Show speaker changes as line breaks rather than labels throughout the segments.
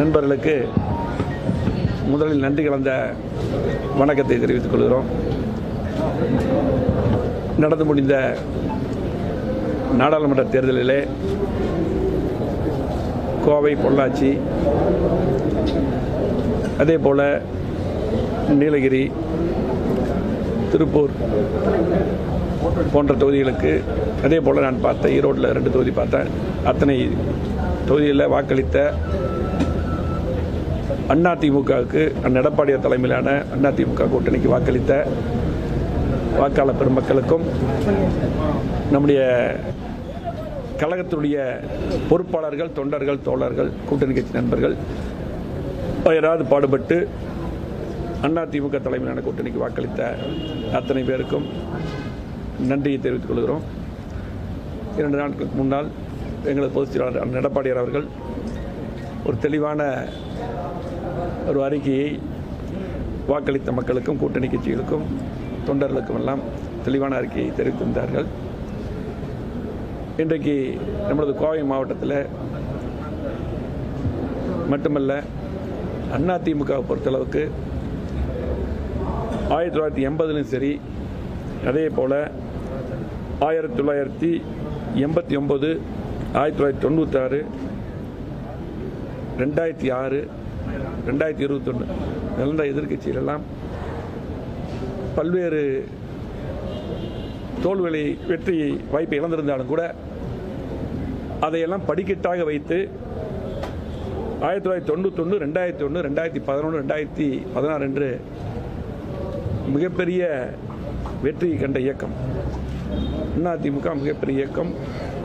நண்பர்களுக்கு முதலில் நன்றி கலந்த வணக்கத்தை தெரிவித்துக் கொள்கிறோம். நடந்து முடிந்த நாடாளுமன்ற தேர்தலிலே கோவை பொள்ளாச்சி அதே போல் நீலகிரி திருப்பூர் போன்ற தொகுதிகளுக்கு அதே போல் நான் பார்த்தேன் ஈரோட்டில் ரெண்டு தொகுதி பார்த்தேன். அத்தனை தொகுதியில் வாக்களித்த அதிமுகவுக்கு அண்ணன் எடப்பாடியார் தலைமையிலான அதிமுக கூட்டணிக்கு வாக்களித்த வாக்காளர் பெருமக்களுக்கும் நம்முடைய கழகத்தினுடைய பொறுப்பாளர்கள் தொண்டர்கள் தோழர்கள் கூட்டணி கட்சி நண்பர்கள் யாராவது பாடுபட்டு அதிமுக தலைமையிலான கூட்டணிக்கு வாக்களித்த அத்தனை பேருக்கும் நன்றியை தெரிவித்துக் கொள்கிறோம். இரண்டு நாட்களுக்கு முன்னால் எங்களது பொதுச் செயலாளர் எடப்பாடியார் அவர்கள் ஒரு தெளிவான ஒரு அறிக்கையை வாக்களித்த மக்களுக்கும் கூட்டணி கட்சிகளுக்கும் தொண்டர்களுக்கும் எல்லாம் தெளிவான அறிக்கையை தெரிவித்திருந்தார்கள். இன்றைக்கு நம்மளது கோவை மாவட்டத்தில் மட்டுமல்ல அதிமுகவை பொறுத்தளவுக்கு ஆயிரத்தி தொள்ளாயிரத்தி எண்பதுலையும் சரி அதே போல் ஆயிரத்தி தொள்ளாயிரத்தி எண்பத்தி ஒம்பது ஆயிரத்தி தொள்ளாயிரத்தி தொண்ணூற்றாறு ரெண்டாயிரத்தி ஆறு ரெண்டாயிரத்தி இருபத்தொன்று நிலந்த எதிர்கட்சியிலெல்லாம் பல்வேறு தோல்விகளை வெற்றி வாய்ப்பை இழந்திருந்தாலும் கூட அதையெல்லாம் படிக்கட்டாக வைத்து ஆயிரத்தி தொள்ளாயிரத்தி தொண்ணூத்தொன்று ரெண்டாயிரத்தி ஒன்று ரெண்டாயிரத்தி பதினொன்று ரெண்டாயிரத்தி பதினாறு என்று மிகப்பெரிய வெற்றி கண்ட இயக்கம். அதிமுக மிகப்பெரிய இயக்கம்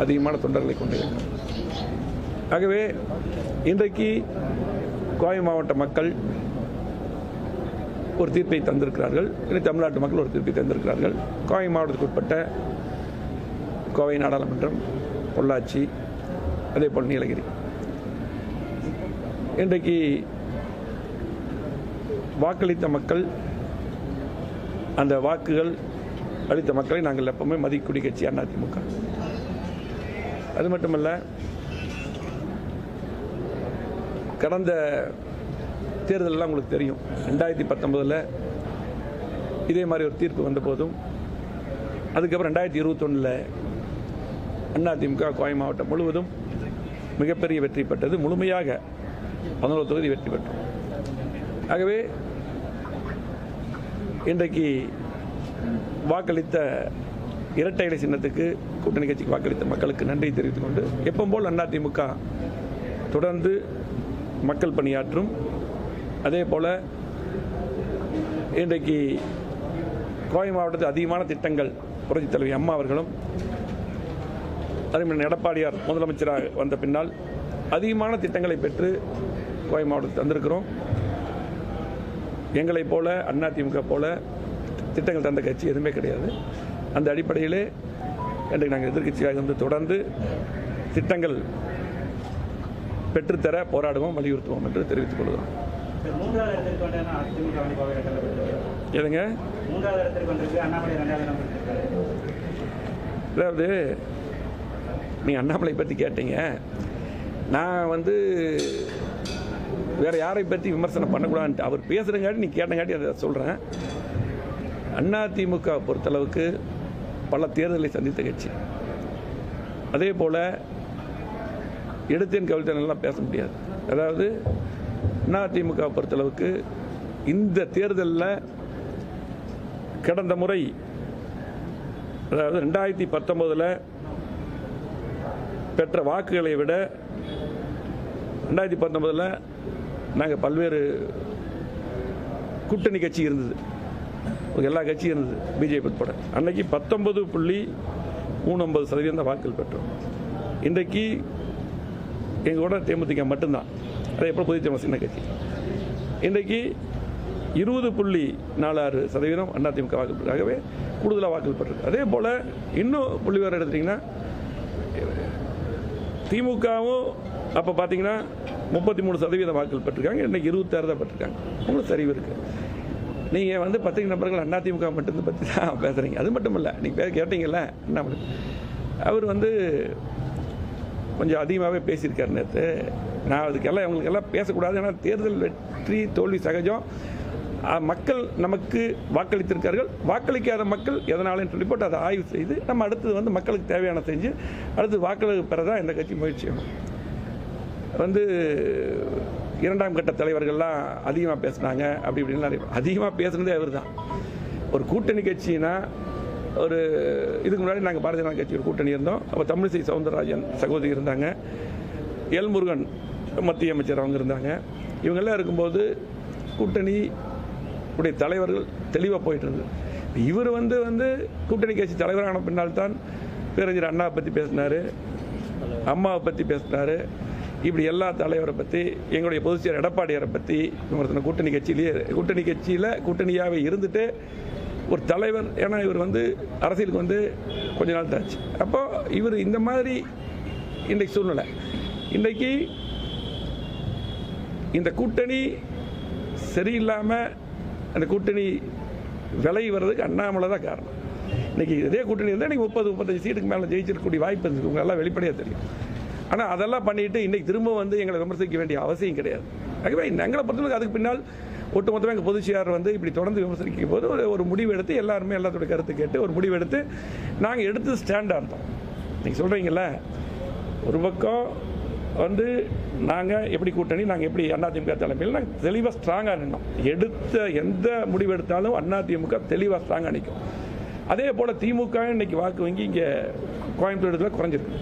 அதிகமான தொண்டர்களை கொண்ட இயக்கம். ஆகவே இன்றைக்கு கோவை மாவட்ட மக்கள் ஒரு தீர்ப்பை தந்திருக்கிறார்கள். இன்னும் தமிழ்நாட்டு மக்கள் ஒரு தீர்ப்பை தந்திருக்கிறார்கள். கோவை மாவட்டத்துக்கு உட்பட்ட கோவை நாடாளுமன்றம் பொள்ளாச்சி அதே போல் நீலகிரி. இன்றைக்கு வாக்களித்த மக்கள் அந்த வாக்குகள் அளித்த மக்களை நாங்கள் எப்பவுமே மதிக்கூடிய கட்சி அதிமுக அது மட்டுமல்ல கடந்த தேர்தலெல்லாம் உங்களுக்கு தெரியும். ரெண்டாயிரத்தி பத்தொம்பதில் இதே மாதிரி ஒரு தீர்ப்பு வந்த போதும் அதுக்கப்புறம் ரெண்டாயிரத்தி இருபத்தொன்னில் அதிமுக கோவை மாவட்டம் முழுவதும் மிகப்பெரிய வெற்றி பெற்றது. முழுமையாக பதினோரு தொகுதி வெற்றி பெற்றோம் ஆகவே இன்றைக்கு வாக்களித்த இரட்டை இலை சின்னத்துக்கு கூட்டணி கட்சிக்கு வாக்களித்த மக்களுக்கு நன்றி தெரிவித்துக் கொண்டு எப்பவும் போல் அதிமுக தொடர்ந்து மக்கள் பணியாற்றும். அதே போல் இன்றைக்கு கோவை மாவட்டத்தில் அதிகமான திட்டங்கள் புரட்சித் தலைவி அம்மா அவர்களும் அதேமாதிரி எடப்பாடியார் முதலமைச்சராக வந்த பின்னால் அதிகமான திட்டங்களை பெற்று கோவை மாவட்டத்தில் தந்திருக்கிறோம். எங்களைப் போல அதிமுக போல திட்டங்கள் தந்த கட்சி எதுவுமே கிடையாது. அந்த அடிப்படையிலே இன்றைக்கு நாங்கள் எதிர்க்கட்சியாக இருந்து தொடர்ந்து திட்டங்கள் பெற்றுத்தர போராடுவோம் வலியுறுத்துவோம் என்று தெரிவித்துக் கொள்கிறோம். எதுங்க? அதாவது நீ அண்ணாமலை பற்றி கேட்டீங்க. நான் வந்து வேற யாரை பற்றி விமர்சனம் பண்ணக்கூடாதுன்ட்டு அவர் பேசுகிறங்காட்டி நீ கேட்டங்காட்டி அதை சொல்கிறேன் அதிமுக பொறுத்தளவுக்கு பல தேர்தலை சந்தித்த கட்சி. அதே போல் எடுத்தேன் கவிழ்த்தேன் பேச முடியாது. அதாவது அதிமுக பொறுத்தளவுக்கு இந்த தேர்தலில் கடந்த முறை அதாவது ரெண்டாயிரத்தி பத்தொம்போதில் பெற்ற வாக்குகளை விட ரெண்டாயிரத்தி பத்தொம்போதில் நாங்கள் பல்வேறு கூட்டணி கட்சி இருந்தது. எல்லா கட்சியும் இருந்தது பிஜேபி உட்பட. அன்னைக்கு பத்தொன்பது புள்ளி மூணு ஒன்பது சதவீதம் வாக்குகள் பெற்றோம். இன்றைக்கு எங்களோட தேமுதிக மட்டும்தான். அதே போல் புதிய சின்ன கட்சி. இன்றைக்கு இருபது புள்ளி நாலாறு சதவீதம் அதிமுக வாக்கு கூடுதலாக வாக்குகள் பெற்றிருக்கு அதே போல் இன்னும் புள்ளி வேறு எடுத்துட்டிங்கன்னா திமுகவும் அப்போ பார்த்தீங்கன்னா முப்பத்தி மூணு சதவீதம் வாக்குகள் பெற்றிருக்காங்க இன்னைக்கு இருபத்தாறு தான் பெற்றிருக்காங்க உங்களுக்கு சரிவு இருக்குது நீங்கள் வந்து பத்திரிகை நபர்கள் அதிமுக மட்டும் பற்றி தான் பேசுகிறீங்க அது மட்டும் இல்லை நீங்கள் பேர் கேட்டீங்கல்ல என்ன அவர் வந்து கொஞ்சம் அதிகமாகவே பேசியிருக்காரு நேற்று நான் அதுக்கெல்லாம் இவங்களுக்கெல்லாம் பேசக்கூடாது. ஏன்னா தேர்தல் வெற்றி தோல்வி சகஜம். மக்கள் நமக்கு வாக்களித்திருக்கார்கள். வாக்களிக்காத மக்கள் எதனாலன்னு சொல்லி போட்டு அதை ஆய்வு செய்து நம்ம அடுத்தது வந்து மக்களுக்கு தேவையான செஞ்சு அடுத்து வாக்களிப்பு பெற தான் இந்த கட்சி முயற்சி வந்து இரண்டாம் கட்ட தலைவர்கள்லாம் அதிகமாக பேசுனாங்க. அப்படி இப்படின்னு நிறைய அதிகமாக பேசுனதே அவர் தான் ஒரு கூட்டணி கட்சின்னா ஒரு இதுக்கு முன்னாடி நாங்கள் பாரதிய ஜனதா கட்சி ஒரு கூட்டணி இருந்தோம். அப்போ தமிழிசை சவுந்தரராஜன் சகோதரி இருந்தாங்க. எல் முருகன் மத்திய அமைச்சர் அவங்க இருந்தாங்க. இவங்கெல்லாம் இருக்கும்போது கூட்டணி உடைய தலைவர்கள் தெளிவாக போயிட்டு இருந்தது. இவர் வந்து வந்து கூட்டணி கட்சி தலைவரான பின்னால் தான் பேரறிஞர் அண்ணாவை பற்றி பேசினார். அம்மாவை பற்றி பேசினார். இப்படி எல்லா தலைவரை பற்றி எங்களுடைய பொதுச்செயலர் எடப்பாடியாரை பற்றி விமர்சனம் கூட்டணி கட்சியிலேயே கூட்டணி கட்சியில் கூட்டணியாகவே இருந்துட்டு ஒரு தலைவர் ஏன்னா இவர் வந்து அரசியலுக்கு வந்து கொஞ்ச நாள் தாச்சு. அப்போது இவர் இந்த மாதிரி இன்றைக்கு சூழ்நிலை. இன்றைக்கு இந்த கூட்டணி சரியில்லாமல் அந்த கூட்டணி விலை வர்றதுக்கு அண்ணாமலை தான் காரணம். இன்றைக்கி இதே கூட்டணி இருந்தால் நீங்கள் முப்பது முப்பத்தஞ்சு சீட்டுக்கு மேலே ஜெயிச்சிருக்கக்கூடிய வாய்ப்பு இருந்துச்சு உங்க எல்லாம் வெளிப்படையாக தெரியும். ஆனால் அதெல்லாம் பண்ணிவிட்டு இன்றைக்கி திரும்ப வந்து எங்களை விமர்சிக்க வேண்டிய அவசியம் கிடையாது. ஆகவே எங்களை பொறுத்தவரைக்கும் அதுக்கு பின்னால் ஒட்டுமொத்தமாக எங்கள் பொதுச்செயலாளர் வந்து இப்படி தொடர்ந்து விமர்சிக்கும் போது ஒரு ஒரு முடிவு எடுத்து எல்லாருமே எல்லாத்தோட கருத்து கேட்டு ஒரு முடிவு எடுத்து நாங்கள் எடுத்து ஸ்டாண்டாக இருந்தோம் நீங்கள் சொல்கிறீங்களே ஒரு பக்கம் வந்து நாங்கள் எப்படி கூட்டணி நாங்கள் எப்படி அதிமுக தலைமையில் நாங்கள் தெளிவாக ஸ்ட்ராங்காக நின்னோம். எடுத்த எந்த முடிவு எடுத்தாலும் அதிமுக தெளிவாக ஸ்ட்ராங்காக நிற்கும் அதே போல் திமுக இன்னைக்கு வாக்கு வங்கி இங்கே கோயம்புத்தூர் இடத்துல குறைஞ்சிருக்கு.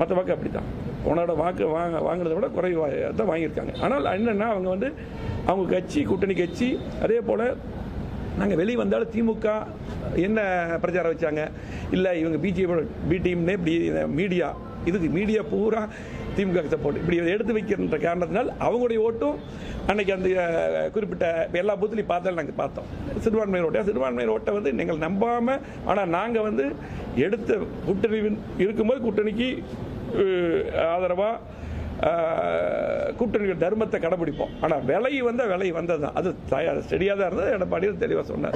மற்ற வாக்கு அப்படி தான் உன்னோட வாக்கு வாங்க வாங்கினதை விட குறைவாக தான் வாங்கியிருக்காங்க. ஆனால் என்னென்னா அவங்க வந்து அவங்க கட்சி கூட்டணி கட்சி அதே போல் நாங்கள் வெளியே வந்தாலும் திமுக என்ன பிரச்சாரம் வச்சாங்க? இல்லை இவங்க பிஜேபி பி டீம்னே இப்படி மீடியா இதுக்கு மீடியா பூரா திமுக சப்போர்ட் இப்படி இதை எடுத்து வைக்கின்ற காரணத்தினால் அவங்களுடைய ஓட்டும் அன்னைக்கு அந்த குறிப்பிட்ட எல்லா பூத்துலையும் பார்த்தாலும் நாங்கள் பார்த்தோம். சிறுபான்மையர் ஓட்டை. சிறுபான்மையர் ஓட்டை வந்து நீங்கள் நம்பாமல் ஆனால் நாங்கள் வந்து எடுத்த கூட்டணி இருக்கும்போது கூட்டணிக்கு ஆதரவாக கூட்டணிகள் தர்மத்தை கடைபிடிப்போம். ஆனால் விலை வந்த விலை வந்தது தான் அது ஸ்டெடியாக தான் இருந்தது. எடப்பாடியில் தெளிவாக சொன்னார்.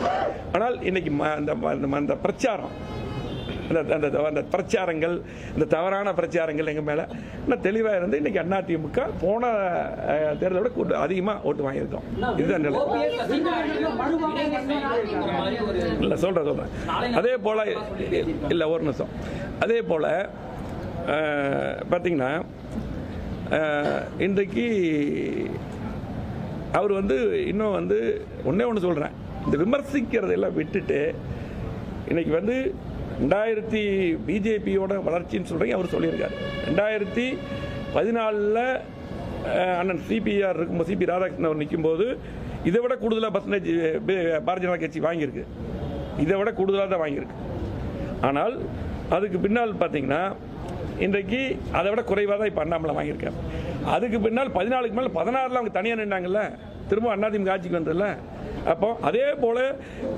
ஆனால் இன்னைக்கு ம- அந்த ம- அந்த ம- அந்த பிரச்சாரம் அந்த அந்த அந்த பிரச்சாரங்கள் இந்த தவறான பிரச்சாரங்கள் எங்கள் மேலே இன்னும் தெளிவாக இருந்து இன்னைக்கு அதிமுக போன தேர்தலோட தேர்தலை விட கூட்டு அதிகமாக ஓட்டு வாங்கியிருக்கோம். இதுதான் நிலை. இல்லை சொல்கிறேன் சொல்கிறேன் அதே போல் இல்லை ஒரு நிமிஷம். அதே போல் பார்த்தீங்கன்னா இன்றைக்கு அவர் வந்து இன்னும் வந்து ஒன்றே ஒன்று சொல்கிறேன் இந்த விமர்சிக்கிறதெல்லாம் விட்டுட்டு இன்றைக்கி வந்து ரெண்டாயிரத்தி பிஜேபியோட வளர்ச்சின்னு சொல்கிறீங்க அவர் சொல்லியிருக்காரு. ரெண்டாயிரத்தி பதினாலில் அண்ணன் சிபிஆர் இருக்கும்போது சிபி ராதாகிருஷ்ணன் அவர் நிற்கும்போது இதை விட கூடுதலாக பர்சன்டேஜ் பாரதிய ஜனதா கட்சி வாங்கியிருக்கு. இதை விட கூடுதலாக தான் வாங்கியிருக்கு. ஆனால் அதுக்கு பின்னால் பார்த்தீங்கன்னா இன்றைக்கு அதை விட குறைவாக தான் இப்போ அண்ணாமலை வாங்கியிருக்காரு. அதுக்கு பின்னால் பதினாலுக்கு மேலே பதினாறில் அவங்க தனியாக நின்றாங்கல்ல திரும்ப அதிமுக ஆட்சிக்கு வந்ததில்ல அப்போ அதே போல்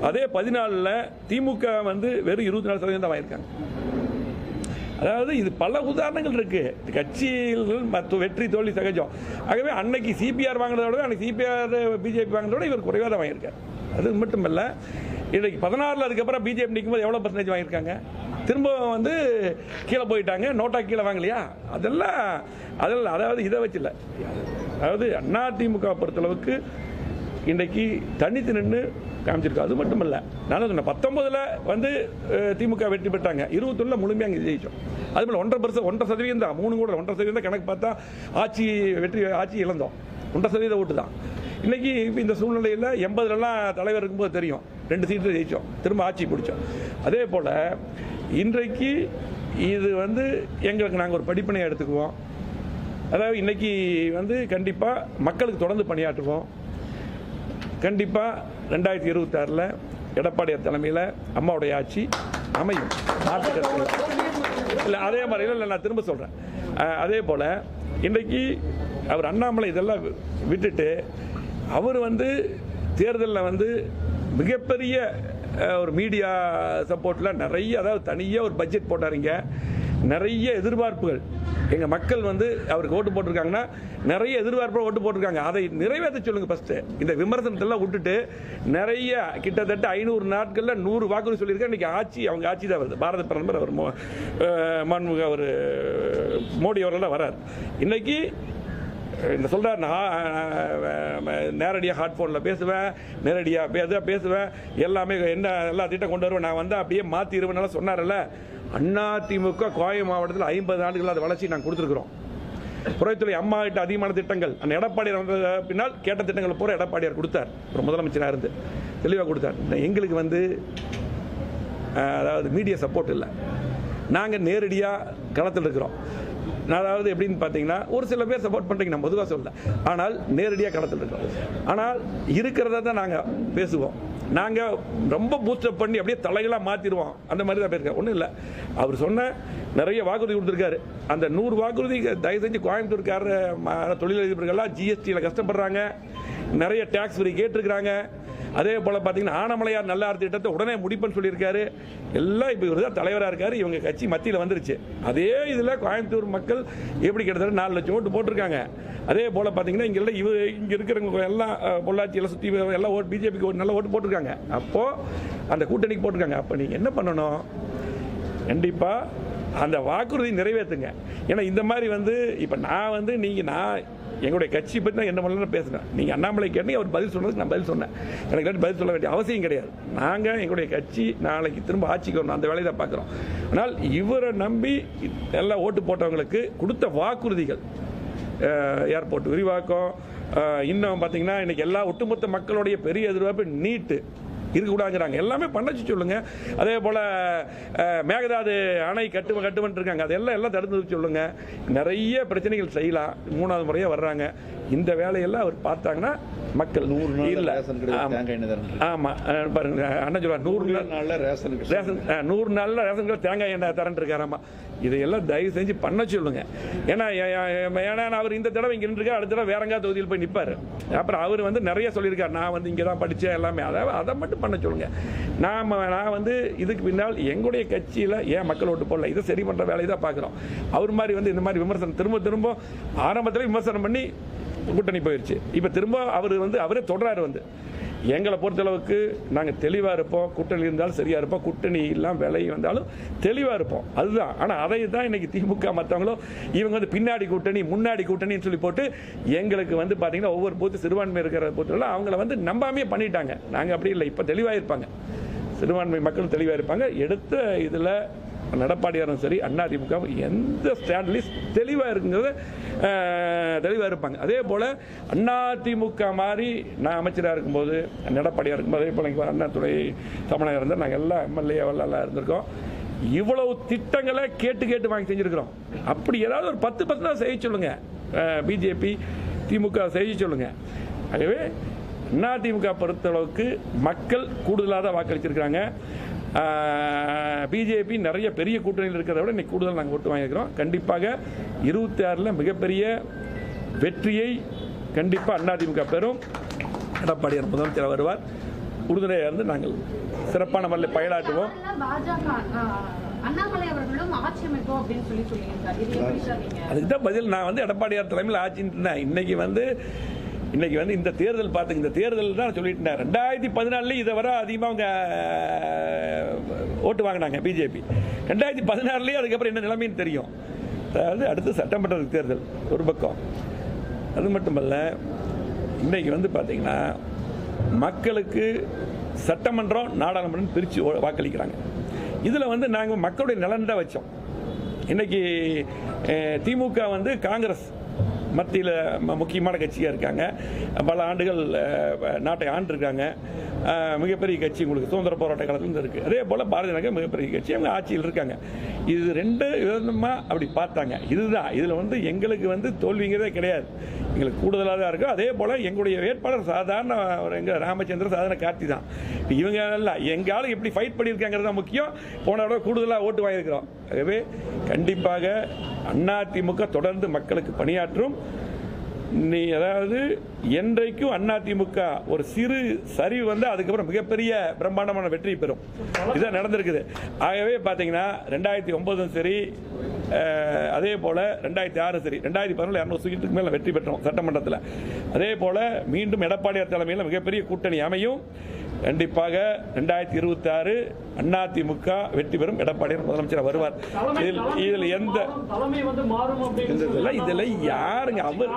அதே பதினாலில் திமுக வந்து வெறும் இருபத்தி நாலு சதவீதம் தான் வாங்கியிருக்காங்க. அதாவது இது பல உதாரணங்கள் இருக்குது கட்சிகள் மற்ற வெற்றி தோல்வி சகஜம். ஆகவே அன்னைக்கு சிபிஆர் வாங்கினதோட விட அன்னைக்கு சிபிஆர் பிஜேபி வாங்கினதோட விட இவர் குறைவாக தான் வாங்கியிருக்காரு. அது மட்டுமல்ல இன்றைக்கு பதினாறில் அதுக்கப்புறம் பிஜேபி நிற்கும்போது எவ்வளோ பர்சன்டேஜ் வாங்கியிருக்காங்க? திரும்ப வந்து கீழே போயிட்டாங்க நோட்டா கீழே வாங்கலையா? அதெல்லாம் அதெல்லாம் அதாவது இதை வச்சு இல்லை. அதாவது திமுக பொறுத்தளவுக்கு இன்றைக்கு தனித்து நின்று காமிச்சிருக்கு. அது மட்டும் இல்லை நான் சொன்னேன் பத்தொம்பதில் வந்து திமுக வெற்றி பெற்றாங்க. இருபத்தொன்னில் முழுமையாக அங்கே ஜெயிச்சோம். அது போல் ஒன்றரை பர்சன்ட் ஒன்றரை சதவீதம் தான். மூணு கூட ஒன்றரை சதவீதம் தான் கணக்கு பார்த்தா ஆட்சி வெற்றி ஆட்சி இழந்தோம். ஒன்றரை சதவீத ஓட்டு தான். இன்னைக்கு இப்போ இந்த சூழ்நிலையில் எண்பதுலலாம் தலைவர் இருக்கும்போது தெரியும். ரெண்டு சீட்டு ஜெயிச்சோம். திரும்ப ஆட்சி பிடிச்சோம். அதே போல் இன்றைக்கு இது வந்து எங்களுக்கு நாங்கள் ஒரு படிப்பினை எடுத்துக்குவோம். அதாவது இன்றைக்கி வந்து கண்டிப்பாக மக்களுக்கு தொடர்ந்து பணியாற்றுவோம். கண்டிப்பாக ரெண்டாயிரத்தி இருபத்தாறில் எடப்பாடியார் தலைமையில் அம்மாவுடைய ஆட்சி அமையும். இல்லை. அதே மாதிரி இல்லை நான் திரும்ப சொல்கிறேன் அதே போல் இன்றைக்கி அவர் அண்ணாமலை இதெல்லாம் வி- விட்டுட்டு அவர் வந்து தேர்தலில் வந்து மிகப்பெரிய ஒரு மீடியா சப்போர்ட்டில் நிறைய அதாவது தனியாக ஒரு பட்ஜெட் போட்டாருங்க. நிறைய எதிர்பார்ப்புகள். எங்கள் மக்கள் வந்து அவருக்கு ஓட்டு போட்டிருக்காங்கன்னா நிறைய எதிர்பார்ப்பு ஓட்டு போட்டிருக்காங்க. அதை நிறைவேற்ற சொல்லுங்கள் ஃபஸ்ட்டு இந்த விமர்சனத்தெல்லாம் விட்டுட்டு நிறைய கிட்டத்தட்ட ஐநூறு நாட்களில் நூறு வாக்குறுதி சொல்லியிருக்காங்க இன்றைக்கி ஆட்சி அவங்க ஆட்சி தான் வருது. பாரத பிரதமர் அவர் மோ- அஹ் மாண்புமிகு அவர் மோடி அவர்கள் வரார். இன்றைக்கி இந்த சொல்கிறார் நான் நேரடியாக ஹாட் ஃபோனில் பேசுவேன் நேரடியாக பேச பேசுவேன் எல்லாமே என்ன எல்லா திட்டம் கொண்டு வருவேன். நான் வந்து அப்படியே மாற்றிடுவேன் சொன்னார்ல அதிமுக கோயம் மாவட்டத்தில் ஐம்பது ஆண்டுகள் அது வளர்ச்சி நாங்கள் கொடுத்துருக்குறோம். புறத்துறை அம்மா கிட்ட அதிகமான திட்டங்கள். அந்த எடப்பாடியார் வந்த பின்னால் கேட்ட திட்டங்கள் பூரா எடப்பாடியார் கொடுத்தார். ஒரு முதலமைச்சராக இருந்து தெளிவாக கொடுத்தார். எங்களுக்கு வந்து அதாவது மீடியா சப்போர்ட் இல்லை. நாங்கள் நேரடியாக களத்தில் இருக்கிறோம். அதாவது எப்படின்னு பார்த்தீங்கன்னா ஒரு சில பேர் சப்போர்ட் பண்ணுறீங்க நான் பொதுவாக சொல்ல ஆனால் நேரடியாக களத்தில் இருக்கோம். ஆனால் இருக்கிறத தான் நாங்கள் பேசுவோம். நாங்கள் ரொம்ப பூஸ்டப் பண்ணி அப்படியே தலைகளாக மாற்றிடுவோம் அந்த மாதிரி தான் போயிருக்கேன் ஒன்றும் இல்லை. அவர் சொன்ன நிறைய வாக்குறுதி கொடுத்துருக்காரு. அந்த நூறு வாக்குறுதி தயவு செஞ்சு கோயம்புத்தூர்கார தொழிலதிபர்கள்லாம் ஜிஎஸ்டியில் கஷ்டப்படுறாங்க. நிறைய டேக்ஸ் ஃப்ரீ கேட்டிருக்கிறாங்க. அதே போல் பார்த்தீங்கன்னா ஆனமலையார் நல்லார் திட்டத்தை உடனே முடிப்புன்னு சொல்லியிருக்காரு. எல்லாம் இப்போ இவர் தான் தலைவராக இருக்கார் இவங்க கட்சி மத்தியில் வந்துருச்சு. அதே இதில் கோயம்புத்தூர் மக்கள் எப்படி கிட்டத்தட்ட நாலு லட்சம் ஓட்டு போட்டிருக்காங்க. அதே போல் பார்த்தீங்கன்னா இங்கே எல்லாம் இவ இங்கே இருக்கிறவங்க எல்லாம் பொள்ளாச்சியில் சுற்றி எல்லாம் ஓட்டு பிஜேபிக்கு ஒரு நல்ல ஓட்டு போட்டிருக்காங்க. அப்போது அந்த கூட்டணிக்கு போட்டிருக்காங்க. அப்போ நீங்கள் என்ன பண்ணணும்? கண்டிப்பாக அந்த வாக்குறுதி நிறைவேற்றுங்க ஏன்னா இந்த மாதிரி வந்து இப்போ நான் வந்து நீங்கள் நான் எங்களுடைய கட்சி பற்றி நான் என்ன பண்ணலன்னு பேசுனேன் நீங்கள் அண்ணாமலை கேட்டீங்க அவர் பதில் சொன்னதுக்கு நான் பதில் சொன்னேன். எனக்கு பதில் சொல்ல வேண்டிய அவசியம் கிடையாது. நாங்கள் எங்களுடைய கட்சி நாளைக்கு திரும்ப ஆட்சிக்கு வரணும் அந்த வேலையை தான் பார்க்குறோம். ஆனால் இவரை நம்பி எல்லாம் ஓட்டு போட்டவங்களுக்கு கொடுத்த வாக்குறுதிகள் ஏர்போர்ட் விரிவாக்கம் இன்னும் பார்த்தீங்கன்னா இன்னைக்கு எல்லா ஒட்டுமொத்த மக்களுடைய பெரிய எதிர்பார்ப்பு நீட்டு. இருக்கக்கூடாதுங்கிறாங்க எல்லாமே பண்ணச்சு சொல்லுங்க. அதே போல் மேகதாது அணை கட்டு கட்டுமன் இருக்காங்க அதெல்லாம் எல்லாம் தடுத்து வச்சு சொல்லுங்க. நிறைய பிரச்சனைகள் செய்யலாம். மூணாவது முறையாக வர்றாங்க. இந்த வேலையெல்லாம் அவர் பார்த்தாங்கன்னா மக்கள்
நூறு
இல்ல.
ரேஷன் கடையில்
ஆமா.
தேங்காய் எண்ணெய் தரேன்.
ஆமா. அஹ், பாருங்க. அண்ணன் சொல்லுவார் நூறு
நூறு
நாள்
நாள்ல ரேஷன்.
ரேஷன் நூறு நாளில் ரேஷன் கடை தேங்காய் எண்ணெய் தரேன் இருக்காராமா இதையெல்லாம் தயவு செஞ்சு பண்ண சொல்லுங்க. ஏன்னா ஏன்னா அவர் இந்த தடவை இங்கே நின்றுருக்கார் அடுத்த தடவை வேற எங்கேயாவது தொகுதியில் போய் நிற்பார் அப்புறம் அவர் வந்து நிறைய சொல்லியிருக்கார். நான் வந்து இங்கே தான் படித்தேன் எல்லாமே. அதை அதை மட்டும் பண்ண சொல்லுங்க. நாம் நான் வந்து இதுக்கு பின்னால் எங்களுடைய கட்சியில் ஏன் மக்கள் ஓட்டு போடல? இதை சரி பண்ணுற வேலையை தான் பார்க்குறோம். அவர் மாதிரி வந்து இந்த மாதிரி விமர்சனம் திரும்ப திரும்ப ஆரம்பத்தில் விமர்சனம் பண்ணி கூட்டணி போயிடுச்சு இப்போ திரும்ப அவர் வந்து அவரே தொடராரு வந்து. எங்களை பொறுத்தளவுக்கு நாங்கள் தெளிவாக இருப்போம். கூட்டணி இருந்தாலும் சரியாக இருப்போம். கூட்டணி இல்லாமல் விலை வந்தாலும் தெளிவாக இருப்போம். அதுதான். ஆனால் அதை தான் இன்றைக்கி திமுக மற்றவங்களோ இவங்க வந்து பின்னாடி கூட்டணி முன்னாடி கூட்டணின்னு சொல்லி போட்டு எங்களுக்கு வந்து பார்த்தீங்கன்னா ஒவ்வொரு பூத்து சிறுபான்மை இருக்கிற பொறுத்தவரை அவங்கள வந்து நம்பாமே பண்ணிட்டாங்க. நாங்கள் அப்படி இல்லை. இப்போ தெளிவாக இருப்பாங்க. சிறுபான்மை மக்கள் தெளிவாக இருப்பாங்க. எடுத்த இதில் நடப்பாடியாரும் சரி அண்ணா திமுக எந்த ஸ்டாண்ட்லேயும் தெளிவாக இருக்குங்கிறத தெளிவாக இருப்பாங்க. அதே போல் அண்ணா திமுக மாதிரி நான் அமைச்சராக இருக்கும்போது நடப்பாடியாக இருக்கும்போது அதே போல் அண்ணா துறை தமிழகம் இருந்தால் நாங்கள் எல்லாம் எம்எல்ஏ எல்லாம் இருந்திருக்கோம். இவ்வளவு திட்டங்களை கேட்டு கேட்டு வாங்கி செஞ்சுருக்கிறோம். அப்படி ஏதாவது ஒரு பத்து பத்து தான் செய்ய சொல்லுங்கள் பிஜேபி திமுக செய்ய சொல்லுங்கள் ஆகவே அதிமுக பொறுத்தளவுக்கு மக்கள் கூடுதலாக தான் வாக்களிச்சிருக்கிறாங்க. பிஜேபி நிறைய பெரிய கூட்டணியில் இருக்கிறத விட இன்னைக்கு கூடுதல் நாங்கள் ஓட்டு வாங்கியிருக்கிறோம். கண்டிப்பாக இருபத்தி ஆறில் மிகப்பெரிய வெற்றியை கண்டிப்பாக அதிமுக பெறும். எடப்பாடியார் முதலமைச்சர் வருவார். உறுதுணையாக இருந்து நாங்கள் சிறப்பான முறையில்
நீங்க?
அதுக்கு தான் பதில் நான் வந்து எடப்பாடியார் தலைமையில் ஆட்சின்னு இன்னைக்கு வந்து இன்னைக்கு வந்து இந்த தேர்தல் பார்த்துங்க இந்த தேர்தல் தான் சொல்லிட்டேன் ரெண்டாயிரத்தி பதினாலுலேயும் இதை வர அதிகமாக அவங்க ஓட்டு வாங்கினாங்க பிஜேபி ரெண்டாயிரத்தி பதினாறுலேயே அதுக்கப்புறம் என்ன நிலைமைன்னு தெரியும். அதாவது அடுத்து சட்டமன்ற தேர்தல் ஒரு பக்கம். அது மட்டுமல்ல இன்னைக்கு வந்து பார்த்திங்கன்னா மக்களுக்கு சட்டமன்றம் நாடாளுமன்றம் பிரித்து வாக்களிக்கிறாங்க. இதில் வந்து நாங்கள் மக்களுடைய நலன் தான் வச்சோம். இன்றைக்கி திமுக வந்து காங்கிரஸ் மத்தியில் முக்கியமான கட்சியாக இருக்காங்க. பல ஆண்டுகள் நாட்டை ஆண்டிருக்காங்க. மிகப்பெரிய கட்சி உங்களுக்கு சுதந்திர போராட்ட காலத்துலேருந்து இருக்குது அதே போல் பாரதிய ஜனதா மிகப்பெரிய கட்சி. அவங்க ஆட்சியில் இருக்காங்க. இது ரெண்டு விதமாக அப்படி பார்த்தாங்க. இதுதான். இதில் வந்து எங்களுக்கு வந்து தோல்விங்கிறதே கிடையாது. எங்களுக்கு கூடுதலாக தான் இருக்கும் அதே போல் எங்களுடைய வேட்பாளர் சாதாரண ஒரு எங்கள் ராமச்சந்திரன் சாதாரண கார்த்தி தான். இவங்க இல்லை எங்கள் ஆளு எப்படி ஃபைட் பண்ணியிருக்காங்கிறது தான் முக்கியம். போன தடவை கூடுதலாக ஓட்டு வாங்கியிருக்கிறோம். ஆகவே கண்டிப்பாக அதிமுக தொடர்ந்து மக்களுக்கு பணியாற்றும் நீ அதாவது என்றைக்கும் அதிமுக ஒரு சிறு சரிவு வந்து அதுக்கப்புறம் மிகப்பெரிய பிரம்மாண்டமான வெற்றி பெறும். இதுதான் நடந்திருக்குது. ஆகவே பார்த்தீங்கன்னா ரெண்டாயிரத்தி ஒன்பதும் சரி அதே போல் ரெண்டாயிரத்தி ஆறு சரி ரெண்டாயிரத்தி பதினொன்று இரநூறு சீட்டுக்கு மேலே வெற்றி பெற்றோம் சட்டமன்றத்தில். அதே போல் மீண்டும் எடப்பாடியார் தலைமையில் மிகப்பெரிய கூட்டணி அமையும். கண்டிப்பாக ரெண்டாயிரத்தி இருபத்தி ஆறு அதிமுக வெற்றி பெறும் எடப்பாடி முதலமைச்சர் வருவார். இதில் இதில் எந்த இதெல்லாம் இதெல்லாம் யாருங்க? அவர்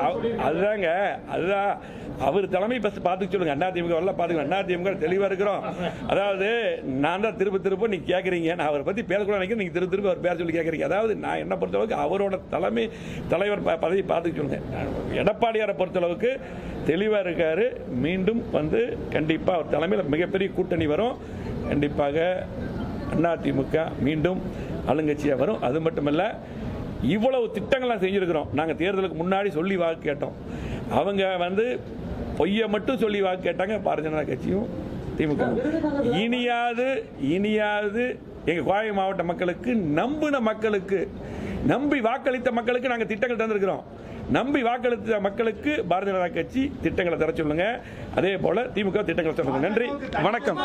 அவ- அதுதாங்க. அதுதான். அவர் தலைமை பஸ் பார்த்துக்க சொல்லுங்க. அண்ணா திமுக எல்லாம் தெளிவாக அண்ணா திமுக இருக்கிறோம். அதாவது நான் தான் திருப்ப திருப்ப நீங்க கேட்குறீங்க நான் அவரை பற்றி பேசக்கூட நினைக்கிறேன். நீங்க திருப்ப திருப்ப அவர் பேர் சொல்லி கேட்குறீங்க அதாவது நான் என்ன பொறுத்தளவுக்கு அவரோட தலைமை தலைவர் ப- பதவி பார்த்துக்க சொல்லுங்க. எடப்பாடியாரை பொறுத்தளவுக்கு தெளிவாக இருக்காரு. மீண்டும் வந்து கண்டிப்பாக அவர் தலைமையில் மிகப்பெரிய கூட்டணி வரும். கண்டிப்பாக அதிமுக மீண்டும் ஆளுங்கட்சியாக வரும். அது மட்டுமல்ல இவ்வளவு திட்டங்கள்லாம் செஞ்சுருக்கிறோம். நாங்கள் தேர்தலுக்கு முன்னாடி சொல்லி வாக்கு கேட்டோம். அவங்க வந்து பொய்யை மட்டும் சொல்லி வாக்கு கேட்டாங்க. பாரதிய ஜனதா கட்சியும் திமுக. இனியாவது இனியாவது எங்க கோவை மாவட்ட மக்களுக்கு நம்பின மக்களுக்கு நம்பி வாக்களித்த மக்களுக்கு நாங்கள் திட்டங்கள் தந்திருக்கிறோம். நம்பி வாக்களித்த மக்களுக்கு பாரதிய ஜனதா கட்சி திட்டங்களை தர சொல்லுங்க. அதே போல திமுக திட்டங்களை தர சொல்லுங்க. நன்றி. வணக்கம்.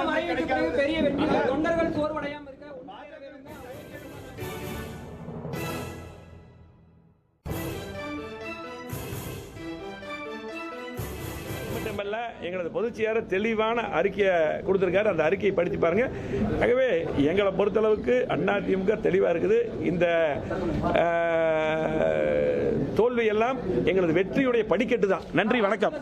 மட்டுமல்ல எங்களது பொதுச்செயலர் தெளிவான அறிக்கையை கொடுத்திருக்காரு. அந்த அறிக்கையை படித்து பாருங்க. ஆகவே எங்களை பொறுத்தளவுக்கு அண்ணா திமுக தெளிவாக இருக்குது. இந்த தோல்வி எல்லாம் எங்களது வெற்றியுடைய படிக்கட்டு தான் நன்றி வணக்கம்.